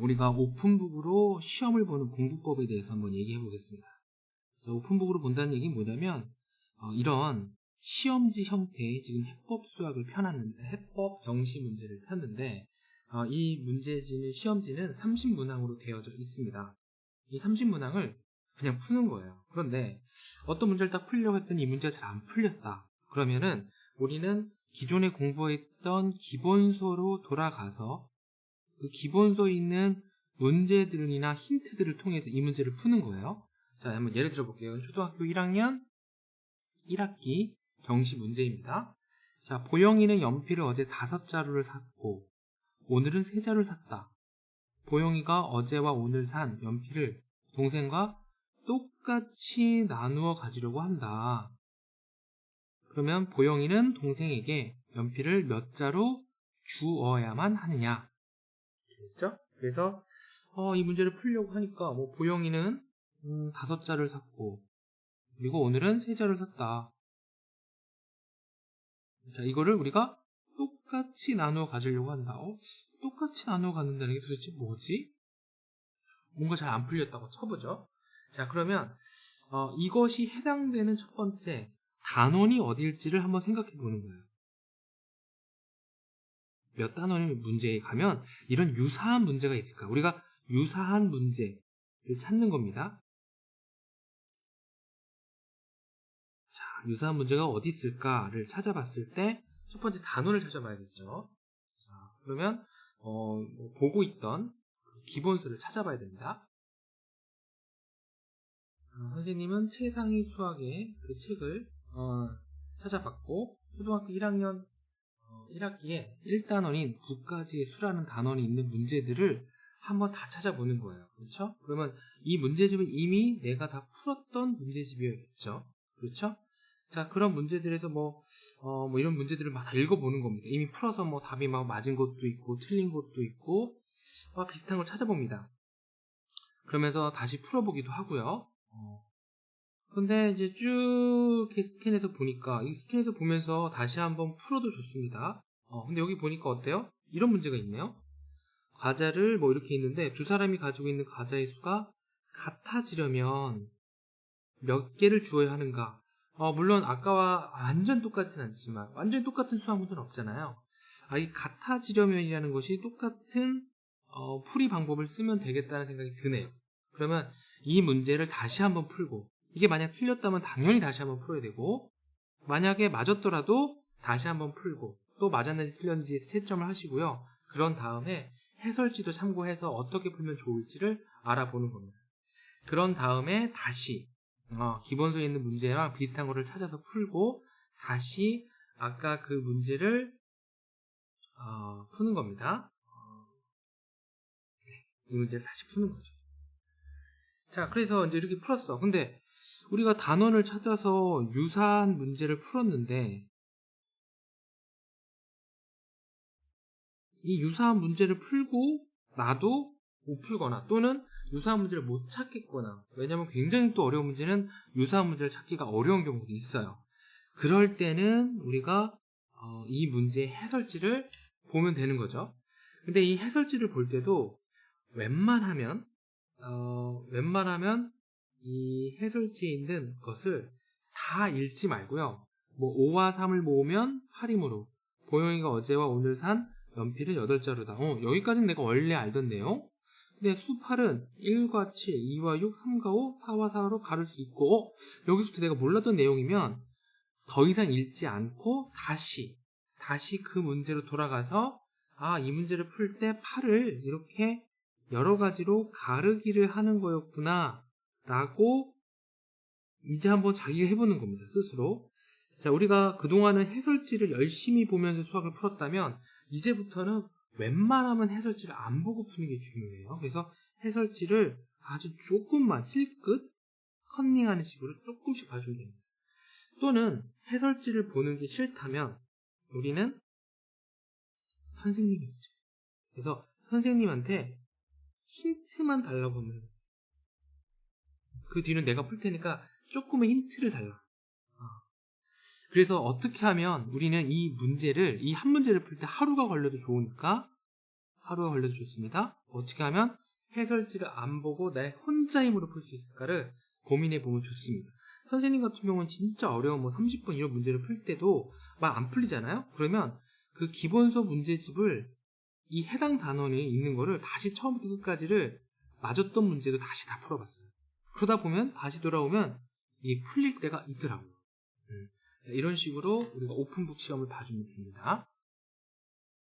우리가 오픈북으로 시험을 보는 공부법에 대해서 한번 얘기해 보겠습니다. 자, 오픈북으로 본다는 얘기는 뭐냐면 어, 이런 시험지 형태의 지금 해법 수학을 펴놨는데 해법 정시 문제를 폈는데 어, 이 문제지는 시험지는 30문항으로 되어져 있습니다. 이 30문항을 그냥 푸는 거예요. 그런데 어떤 문제를 딱 풀려고 했더니 이 문제가 잘 안 풀렸다. 그러면은 우리는 기존에 공부했던 기본서로 돌아가서 그 기본서에 있는 문제들이나 힌트들을 통해서 이 문제를 푸는 거예요. 자, 한번 예를 들어 볼게요. 초등학교 1학년 1학기 경시 문제입니다. 자, 보영이는 연필을 어제 다섯 자루를 샀고 오늘은 세 자루를 샀다. 보영이가 어제와 오늘 산 연필을 동생과 똑같이 나누어 가지려고 한다. 그러면 보영이는 동생에게 연필을 몇 자루 주어야만 하느냐? 그렇죠? 그래서 어, 이 문제를 풀려고 하니까 뭐 보영이는 음, 다섯 자를 샀고 그리고 오늘은 세 자를 샀다. 자, 이거를 우리가 똑같이 나누어 가지려고 한다. 어? 똑같이 나누어 갖는다는 게 도대체 뭐지? 뭔가 잘 안 풀렸다고 쳐보죠. 자, 그러면 어, 이것이 해당되는 첫 번째 단원이 어딜지를 한번 생각해 보는 거예요. 몇 단원의 문제에 가면 이런 유사한 문제가 있을까? 우리가 유사한 문제를 찾는 겁니다. 자, 유사한 문제가 어디 있을까를 찾아봤을 때 첫 번째 단원을 찾아봐야겠죠. 자, 그러면 어, 뭐 보고 있던 기본수를 찾아봐야 됩니다. 어, 선생님은 최상위 수학의 그 책을 어, 찾아봤고 초등학교 1학년 1학기에 1단원인 9가지의 수라는 단원이 있는 문제들을 한번 다 찾아보는 거예요. 그렇죠? 그러면 이 문제집은 이미 내가 다 풀었던 문제집이었겠죠. 그렇죠? 자, 그런 문제들에서 뭐, 어, 뭐 이런 문제들을 막 다 읽어보는 겁니다. 이미 풀어서 뭐 답이 막 맞은 것도 있고, 틀린 것도 있고, 어, 비슷한 걸 찾아봅니다. 그러면서 다시 풀어보기도 하고요. 어. 근데 이제 쭉 스캔해서 보니까, 이 스캔해서 보면서 다시 한번 풀어도 좋습니다. 어, 근데 여기 보니까 어때요? 이런 문제가 있네요. 과자를 뭐 이렇게 있는데, 두 사람이 가지고 있는 과자의 수가 같아지려면 몇 개를 주어야 하는가? 어, 물론 아까와 완전 똑같진 않지만 완전 똑같은 수학문제는 없잖아요. 아, 이 같아지려면이라는 것이 똑같은 어, 풀이 방법을 쓰면 되겠다는 생각이 드네요. 그러면 이 문제를 다시 한번 풀고 이게 만약 틀렸다면 당연히 다시 한번 풀어야 되고 만약에 맞았더라도 다시 한번 풀고 또 맞았는지 틀렸는지 채점을 하시고요. 그런 다음에 해설지도 참고해서 어떻게 풀면 좋을지를 알아보는 겁니다. 그런 다음에 다시 어, 기본서에 있는 문제랑 비슷한 거를 찾아서 풀고 다시 아까 그 문제를 어, 푸는 겁니다. 어, 네, 이 문제를 다시 푸는 거죠. 자, 그래서 이제 이렇게 풀었어. 근데 우리가 단원을 찾아서 유사한 문제를 풀었는데 이 유사한 문제를 풀고 나도 못 풀거나 또는 유사한 문제를 못 찾겠거나 왜냐하면 굉장히 또 어려운 문제는 유사한 문제를 찾기가 어려운 경우도 있어요. 그럴 때는 우리가 어, 이 문제의 해설지를 보면 되는 거죠. 근데 이 해설지를 볼 때도 웬만하면 어, 웬만하면 이 해설지에 있는 것을 다 읽지 말고요. 뭐 5와 3을 모으면 8이므로 보영이가 어제와 오늘 산 연필은 8자루다. 어, 여기까지는 내가 원래 알던 내용. 근데 수 8은 1과 7, 2와 6, 3과 5, 4와 4로 가를 수 있고 어? 여기서부터 내가 몰랐던 내용이면 더 이상 읽지 않고 다시 다시 그 문제로 돌아가서 아, 이 문제를 풀 때 8을 이렇게 여러 가지로 가르기를 하는 거였구나 라고 이제 한번 자기가 해보는 겁니다. 스스로. 자, 우리가 그동안은 해설지를 열심히 보면서 수학을 풀었다면 이제부터는 웬만하면 해설지를 안 보고 푸는 게 중요해요. 그래서 해설지를 아주 조금만 힐끗 컨닝하는 식으로 조금씩 봐주면 됩니다. 또는 해설지를 보는 게 싫다면 우리는 선생님이 있죠. 그래서 선생님한테 힌트만 달라고 하면 그 뒤는 내가 풀 테니까 조금의 힌트를 달라. 그래서 어떻게 하면 우리는 이 문제를 이 한 문제를 풀 때 하루가 걸려도 좋으니까 하루가 걸려도 좋습니다. 어떻게 하면 해설지를 안 보고 내 혼자 힘으로 풀 수 있을까를 고민해 보면 좋습니다. 선생님 같은 경우는 진짜 어려운 뭐 30분 이런 문제를 풀 때도 막안 풀리잖아요? 그러면 그 기본서 문제집을 이 해당 단원이 있는 거를 다시 처음부터 끝까지를 맞았던 문제도 다시 다 풀어봤어요. 그러다 보면 다시 돌아오면 이게 풀릴 때가 있더라고요. 음. 자, 이런 식으로 우리가 오픈북 시험을 봐주면 됩니다.